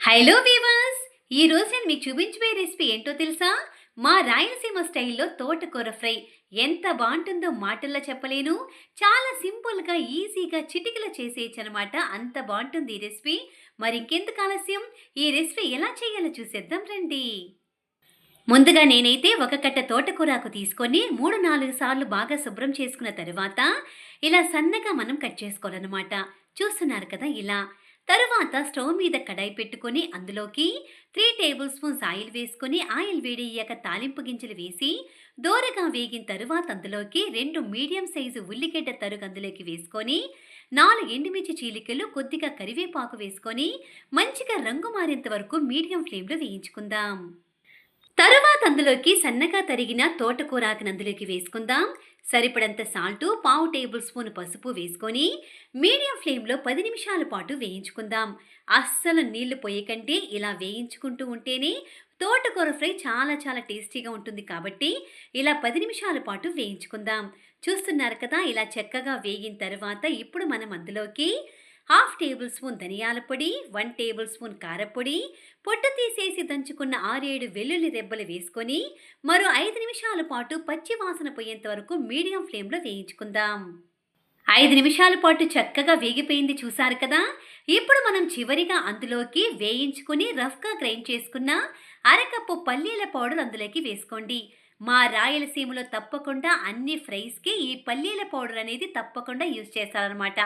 Hello weavers ఈరోజు నేను మీకు చూపించబోయే రెసిపీ ఏంటో తెలుసా? మా రాయలసీమ స్టైల్లో తోటకూర ఫ్రై. ఎంత బాగుంటుందో మాటల్లో చెప్పలేను. చాలా సింపుల్గా ఈజీగా చిటికలో చేసేయచ్చు అనమాట అంత బాగుంటుంది ఈ రెసిపీ మరి ఇంకెందుకు ఆలస్యం? ఈ రెసిపీ ఎలా చేయాలో చూసేద్దాం రండి. ముందుగా నేనైతే ఒక కట్ట తోటకూరాకు తీసుకొని మూడు నాలుగు సార్లు బాగా శుభ్రం చేసుకున్న తర్వాత ఇలా సన్నగా మనం కట్ చేసుకోవాలన్నమాట. చూస్తున్నారు కదా ఇలా. తరువాత స్టవ్ మీద కడాయి పెట్టుకొని అందులోకి త్రీ టేబుల్ స్పూన్స్ ఆయిల్ వేసుకొని ఆయిల్ వేడయ్యాక తాలింపు గింజలు వేసి దోరగా వేగిన తరువాత అందులోకి రెండు మీడియం సైజు ఉల్లిగడ్డ తరుగు అందులోకి వేసుకొని నాలుగు ఎండుమిర్చి చీలికలు కొద్దిగా కరివేపాకు వేసుకొని మంచిగా రంగు మారేంత వరకు మీడియం ఫ్లేమ్లో వేయించుకుందాం. తరువాత అందులోకి సన్నగా తరిగిన తోటకూరాకును అందులోకి వేసుకుందాం. సరిపడంత సాల్టు పావు టేబుల్ స్పూన్ పసుపు వేసుకొని మీడియం ఫ్లేమ్లో పది నిమిషాల పాటు వేయించుకుందాం. అస్సలు నీళ్ళు పోయకంటే ఇలా వేయించుకుంటూ ఉంటేనే తోటకూర ఫ్రై చాలా చాలా టేస్టీగా ఉంటుంది కాబట్టి ఇలా పది నిమిషాల పాటు వేయించుకుందాం. చూస్తున్నారు కదా ఇలా చక్కగా వేగిన తర్వాత ఇప్పుడు మనం అందులోకి హాఫ్ టేబుల్ స్పూన్ ధనియాల పొడి వన్ టేబుల్ స్పూన్ కారపొడి పొట్టు తీసేసి దంచుకున్న ఆరేడు వెల్లుల్లి రెబ్బలు వేసుకొని మరో ఐదు నిమిషాల పాటు పచ్చి వాసన పోయేంత వరకు మీడియం ఫ్లేమ్లో వేయించుకుందాం. ఐదు నిమిషాల పాటు చక్కగా వేగిపోయింది చూసారు కదా? ఇప్పుడు మనం చివరిగా అందులోకి వేయించుకుని రఫ్గా గ్రైండ్ చేసుకున్న అరకప్పు పల్లీల పౌడర్ అందులోకి వేసుకోండి. మా రాయలసీమలో తప్పకుండా అన్ని ఫ్రైస్కి ఈ పల్లీల పౌడర్ అనేది తప్పకుండా యూజ్ చేస్తారనమాట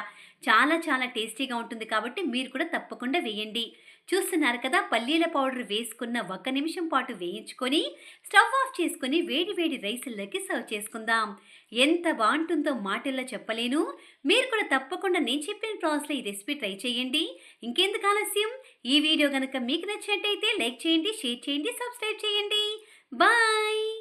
చాలా చాలా టేస్టీగా ఉంటుంది కాబట్టి మీరు కూడా తప్పకుండా వేయండి. చూస్తున్నారు కదా పల్లీల పౌడర్ వేసుకున్న ఒక నిమిషం పాటు వేయించుకొని స్టవ్ ఆఫ్ చేసుకొని వేడి వేడి రైసుల్లోకి సర్వ్ చేసుకుందాం. ఎంత బాగుంటుందో మాటల్లో చెప్పలేను. మీరు కూడా తప్పకుండా నేను చెప్పిన ప్రాసెస్లో ఈ రెసిపీ ట్రై చేయండి. ఇంకెందుకు ఆలస్యం? ఈ వీడియో కనుక మీకు నచ్చినట్టయితే లైక్ చేయండి షేర్ చేయండి సబ్స్క్రైబ్ చేయండి. బాయ్!